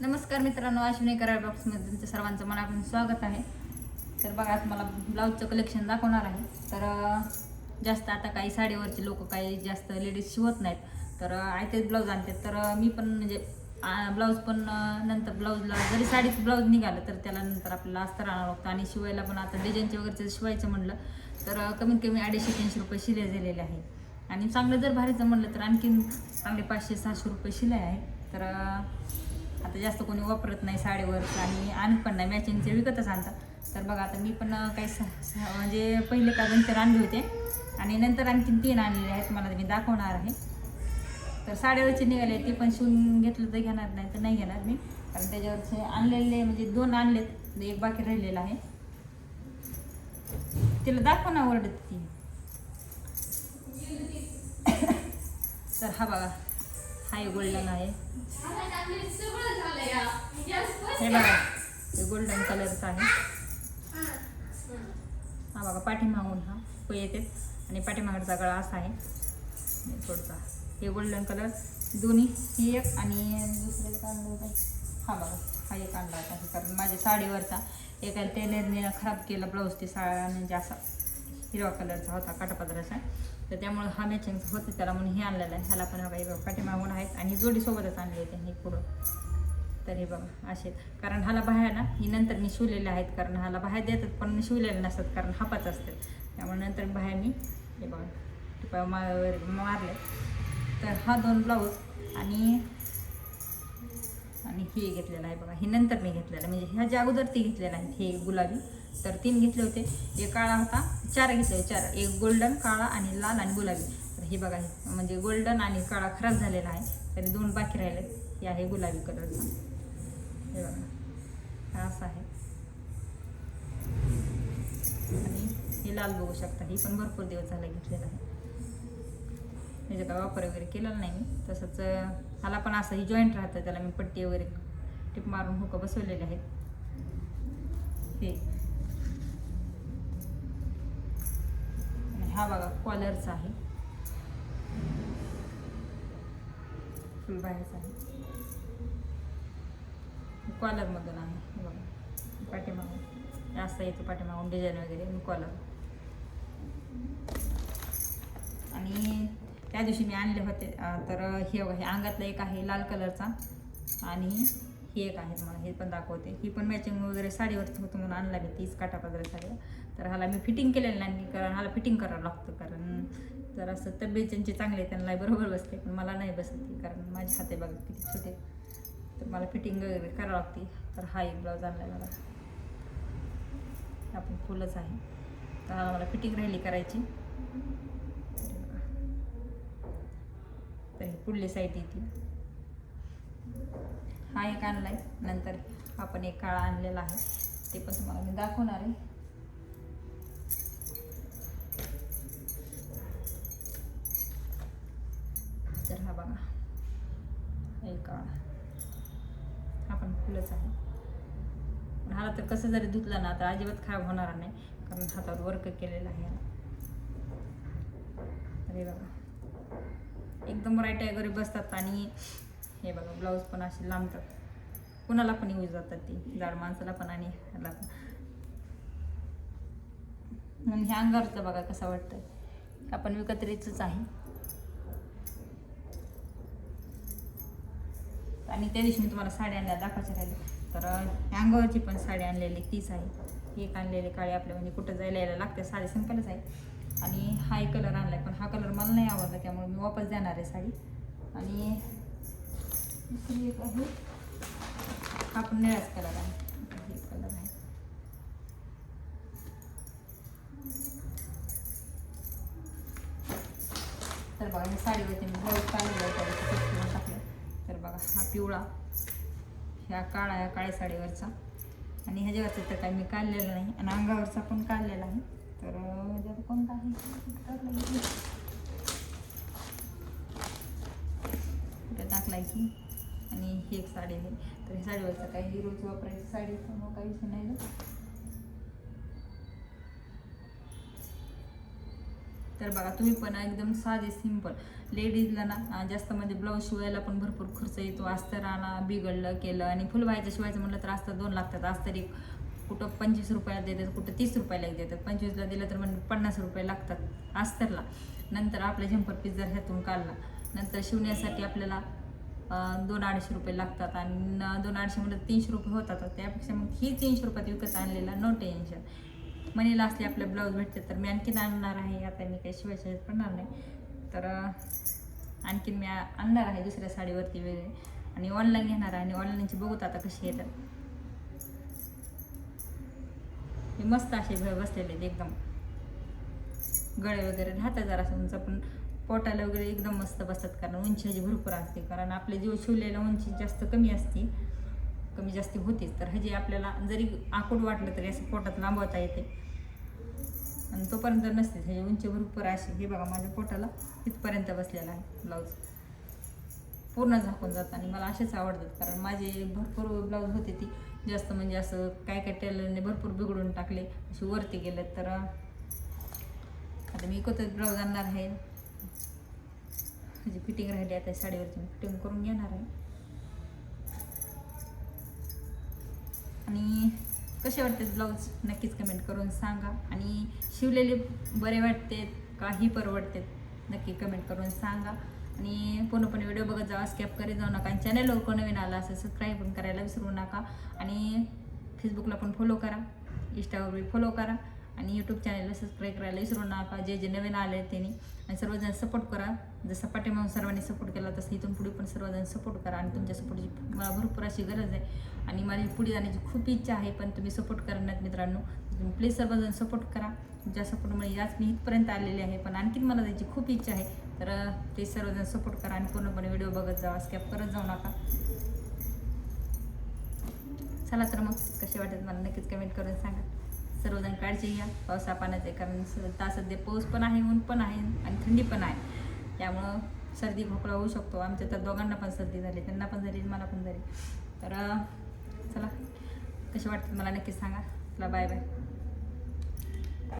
नमस्कार मित्रांनो अश्विनी कराळ बॉक्समध्ये तुमच्या सर्वांचं मनापासून स्वागत आहे. तर बघा आज मला ब्लाऊजचं कलेक्शन दाखवणार आहे. तर जास्त आता काही साडीवरचे लोक काही जास्त लेडीज शिवत नाहीत. तर आयतेच ब्लाऊज आणतात तर मी पण म्हणजे ब्लाऊज पण नंतर ब्लाऊजला जरी साडीच ब्लाऊज निघालं तर त्याला नंतर आपल्याला अस्तर आणावं लागतं आणि शिवायला पण आता डिझाईनचे वगैरे शिवायचं म्हणलं तर कमीत कमी अडीचशे तीनशे रुपये शिले झालेले आहे. आणि चांगलं जर भारीचं म्हणलं तर आणखीन चांगले पाचशे सहाशे रुपये शिलाई आहे. तर आता जास्त कोणी वापरत नाही साडीवर आणि आणत पण नाही मॅचिंगचे विकतच आणतात तर बघा आता मी पण काही म्हणजे पहिले का दोन चार आणले होते. आणि नंतर आणखीन तीन आणलेले आहेत मला मी दाखवणार आहे. तर साड्यावरचे निघाले ते पण शिवून घेतलं तर घेणार नाही तर नाही घेणार मी. कारण त्याच्यावरचे आणलेले म्हणजे दोन आणलेत म्हणजे एक बाकी राहिलेला आहे. तिला दाखव ना ओरडत ती तर हा बघा. हा एक गोल्डन आहे. हे बघा. हे गोल्डन कलरचा आहे. हा बघा पाठीमागून हा. पै येते. आणि पाठीमागचा गळा असा आहे थोडसा. हे गोल्डन कलर दोन्ही ही एक आणि दुसरं एक आणलं होतं. हा बघा हा एक आणला होता. हे कारण माझ्या साडीवरचा एका टेलरने खराब केला ब्लाऊज ते साड्या म्हणजे असा. हिरवा कलरचा होता काटापदराचा तर त्यामुळे हा मॅचिंग होते त्याला म्हणून हे आणलेलं आहे. ह्याला पण हा हे बघा पाठीमागून आहेत. आणि जोडीसोबतच आणले आहेत त्यांनी पुढं. तर हे बघा असे कारण ह्याला बाह्या ना ही नंतर मी शिवलेले आहेत. कारण ह्याला बाहेर देतात पण शिवलेले नसतात कारण हापाच असतात. त्यामुळे नंतर बाह्या मी हे बघा टिपा मार मारले. तर हा दोन ब्लाऊज आणि आणि हे घेतलेलं आहे बघा. हे नंतर मी घेतलेलं म्हणजे ह्याच्या अगोदर ती घेतलेलं आहे हे गुलाबी तर तीन घेतले होते. एक काळा होता चार घेतले चार. एक गोल्डन काळा आणि लाल आणि गुलाबी. तर हे बघा हे म्हणजे गोल्डन आणि काळा खराब झालेला आहे. तरी दोन बाकी राहिले. हे आहे गुलाबी कलरचा हे बघा. हा आहे. आणि हे लाल बघू शकता. ही पण भरपूर दिवस झाला घेतलेला आहे. म्हणजे काय वापर वगैरे केलेला नाही मी. तसंच मला ह्याला पण असं ही जॉईंट राहतं. त्याला मी पट्टी वगैरे टिप मारून हुकं बसवलेले आहेत. हे आणि हा बघा कॉलरचा आहे. फुल बाहेरचा आहे. कॉलरमधून आहे बघा. पाठीमागून. जास्त येतो पाठीमागून डिझाईन वगैरे कॉलर आणि त्या दिवशी मी आणले होते तर हे बघा हे अंगातलं एक आहे लाल कलरचा आणि ही एक आहे तुम्हाला हे पण दाखवते. ही पण मॅचिंग वगैरे साडीवरच होतं म्हणून आणला मी तीच काटापदरा साड्या तर ह्याला मी फिटिंग केलेलं नाही कारण ह्याला फिटिंग करावं लागतं कारण जर असं तब्येत ज्यांची चांगली आहे त्यांना बरोबर बसते पण मला नाही बसत ती कारण माझे हाते बघा किती छोटे. तर मला फिटिंग वगैरे करावं लागते. तर हा एक ब्लाऊज आणला मला आपण फुलच आहे. तर ह्याला मला फिटिंग राहिली करायची. तर हे तर ही पुढली साईड येते हा एक आणलाय. नंतर आपण एक काळा आणलेला आहे. ते पण तुम्हाला मी दाखवणार आहे. तर हा बघा. हा एक काळा. हा पण फुलच आहे. हाला तर कसं जरी धुतलं ना तर अजिबात खराब होणार नाही. कारण हातावर वर्क केलेला आहे. अरे बघा एकदम राईट वगैरे बसतात आणि हे बघा ब्लाऊज पण असे लांबतात. कुणाला पण यूज जातात ती. जाड माणसाला पण आणि ह्याला पण. आणि ह्या अंगावरचं बघा कसं वाटतं आपण विकत्रीचंच आहे. आणि त्या दिवशी मी तुम्हाला साडी आणल्या दाखवायच्या राहिले तर ह्या अंगावरची पण साडी आणलेली तीच आहे. एक आणलेली काळी आपल्या म्हणजे कुठं जायला यायला लागते साडी सिंपलच आहे. आणि हा एक कलर आणलाय पण हा कलर मला नाही आवडला त्यामुळे मी वापस देणार आहे साडी. आणि दुसरी एक आहे हा पण निळाच कलर आहे हे कलर आहे तर बघा मी साडीवरती मी ब्लाऊज काढलेला आहे टाकलं तर बघा हा पिवळा ह्या काळा या काळ्या साडीवरचा आणि ह्याच्यावरचा तर काही मी काढलेला नाही आणि अंगावरचा पण काढलेला आहे तर ह्याच्यात कोणता आहे टाकला इथे. कुठे टाकला की आणि ही एक साडी आहे. तर ही साडीवरचं काही रोज वापरायची साडी त्यामुळे काहीच नाही ना. तर बघा तुम्ही पण एकदम साधे सिंपल लेडीजला ना जास्त म्हणजे ब्लाऊज शिवायला पण भरपूर खर्च येतो. अस्तर आणा बिघडलं केलं आणि फुलवायचं शिवायचं म्हटलं तर अस्तर दोन लागतात. अस्तर एक कुठं पंचवीस रुपयाला देतात कुठं तीस रुपयाला एक देतात. पंचवीसला दिलं तर म्हणजे पन्नास रुपये लागतात अस्तरला. नंतर आपला झंपर पीस जर ह्यातून काढला नंतर शिवण्यासाठी आपल्याला दोन अडीचशे रुपये लागतात आणि दोन अडीचशेमध्ये तीनशे रुपये होतात. त्यापेक्षा मग ही तीनशे रुपयात विकत आणलेला नो टेन्शन मनीला असले आपले ब्लाऊज भेटते तर मी आणखीन आणणार आहे. आता मी काही शिवायच्या पडणार नाही. तर आणखीन मी आणणार आहे दुसऱ्या साडीवरती वेगळे आणि ऑनलाईन घेणार आहे. आणि ऑनलाईनची बघूत आता कशी येतात. मस्त असे बसलेले आहेत एकदम. गळे वगैरे राहतात जरा उंच पण पोटाला वगैरे एकदम मस्त बसतात कारण उंची ह्याची भरपूर असते. कारण आपले जीव शिवलेल्या उंची जास्त कमी असते. कमी जास्ती होतेच तर ह्याची आपल्याला जरी आकूड वाटलं तरी असं पोटात लांबवता येते. आणि तोपर्यंत नसते. ह्याची उंची भरपूर अशी. हे बघा माझ्या पोटाला इथपर्यंत बसलेला आहे ब्लाऊज पूर्ण झाकून जातं आणि मला असेच आवडतात. कारण माझे भरपूर ब्लाऊज होते ती. जास्त म्हणजे असं काय काय टेलरने भरपूर बिघडून टाकले. असे वरती गेले तर आता मी कोणतं ब्लाऊज आणणार आहे. म्हणजे फिटिंग राहिली आता साडीवरची मी फिटिंग करून घेणार आहे. आणि कसे वाटतात ब्लाऊज? नक्कीच कमेंट करून सांगा. आणि शिवलेले बरे वाटते काही परवडतात नक्की कमेंट करून सांगा. आणि पूर्णपणे व्हिडिओ बघत जावा स्कॅप करीत जाऊ नका. आणि चॅनलवर कोण नवीन आला असं सबस्क्राईब पण करायला विसरू नका. आणि फेसबुकला पण फॉलो करा. इंस्टावर फॉलो करा. आणि यूट्यूब चॅनलला सबस्क्राईब करायला विसरू नका. जे जे नवीन आले आहेत त्यांनी. आणि सर्वजण सपोर्ट करा. जसं पाठीमागून सर्वांनी सपोर्ट केला तसं इथून पुढे पण सर्वजण सपोर्ट करा आणि तुमच्या सपोर्टची मला भरपूर अशी गरज आहे. आणि माझी पुढे जाण्याची खूप इच्छा आहे पण तुम्ही सपोर्ट करणार मित्रांनो. तुम्ही प्लीज सर्वजण सपोर्ट करा. तुमच्या सपोर्टमुळे याच मी इथपर्यंत आलेले आहे पण आणखीन मला त्याची खूप इच्छा आहे. तर ते सर्वजण सपोर्ट करा आणि पूर्णपणे व्हिडिओ बघत जावा स्कॅप करत जाऊ नका. चला तर मग कसे वाटत मला नक्कीच कमेंट करून सांगा. सर्वजण काळजी घ्या. पावसा पाण्याचे कारण स- सध्या पाऊस पण आहे ऊन पण आहे आणि थंडी पण आहे. त्यामुळं सर्दी खोकला होऊ शकतो. आमच्या तर दोघांना पण सर्दी झाली त्यांना पण झाली मला पण झाली. तर चला. कसे वाटतात मला नक्की सांगा. चला बाय बाय